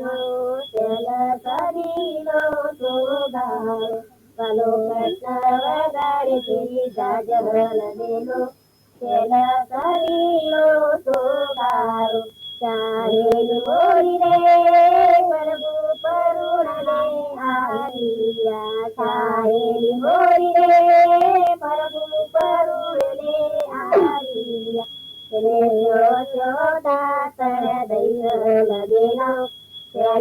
దిలో చెల సరిలో పలు కృష్ణవగారికి జాజల దిలో చారేలు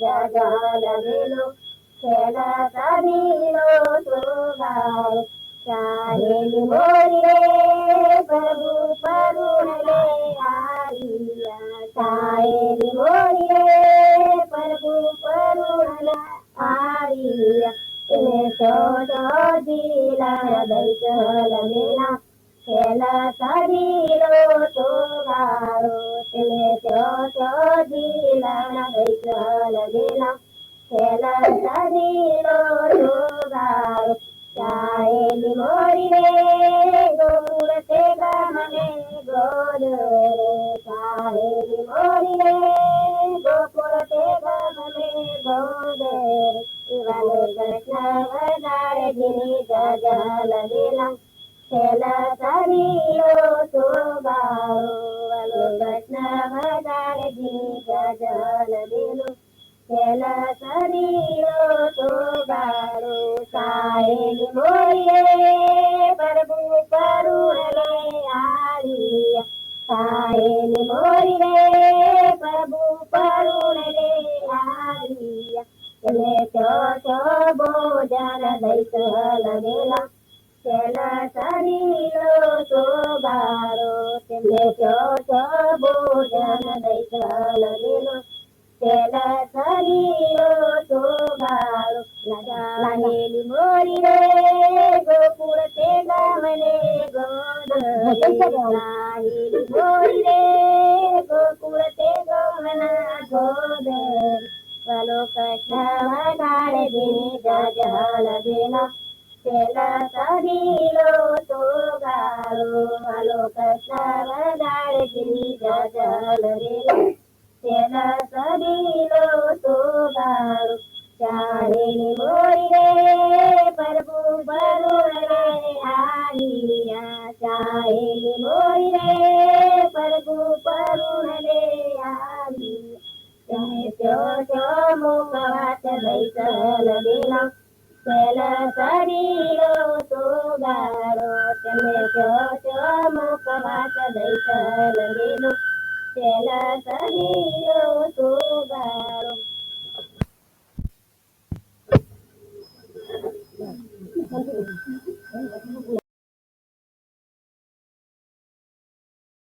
గజోడవేలు చెల సరిలో తోగారు చారేలి మోరిరే ప్రభు పరుణలే ఆలియా చారేలి మోరిరే ప్రభు పరుణల त्याला दिलो तो गारो त्याने तो दिला बैसल दिला त्याला दिलो तो गारो चायली मोरी रे गोड ते गमने गोड रे चायली मोरी रे गोकुळ ते गमने गोड रे इवाने गणना वदार जिनी गजल दिला లీలం చెల సరిలో తోగారు సాయలి మోయే పరపు పరుణలే ఆలియ సాయలి మోరిరే పరపు పరుణలే ఆలియ చెలే చో చో భోజన దైతల వేళ చెల సరిలో कशाचा भोजन दैसलो त्याला चालिलो तो बाळू लाजाला गेली मोरी रे गोकुळ ते गावले गोद गेली मोरी रे गोकुळ ते गवना गोद लोक श्रावा काळ दिनी जा जहाला दिला છેલા કરીલો તો ગારો માલો કૃષ્ણ વગાડજી જજલ રે છેલા કરીલો તો ગારો ચારે Suela sarilo sugaro, teme cho cho mo kamata daita langilo. Suela sarilo sugaro, teme cho.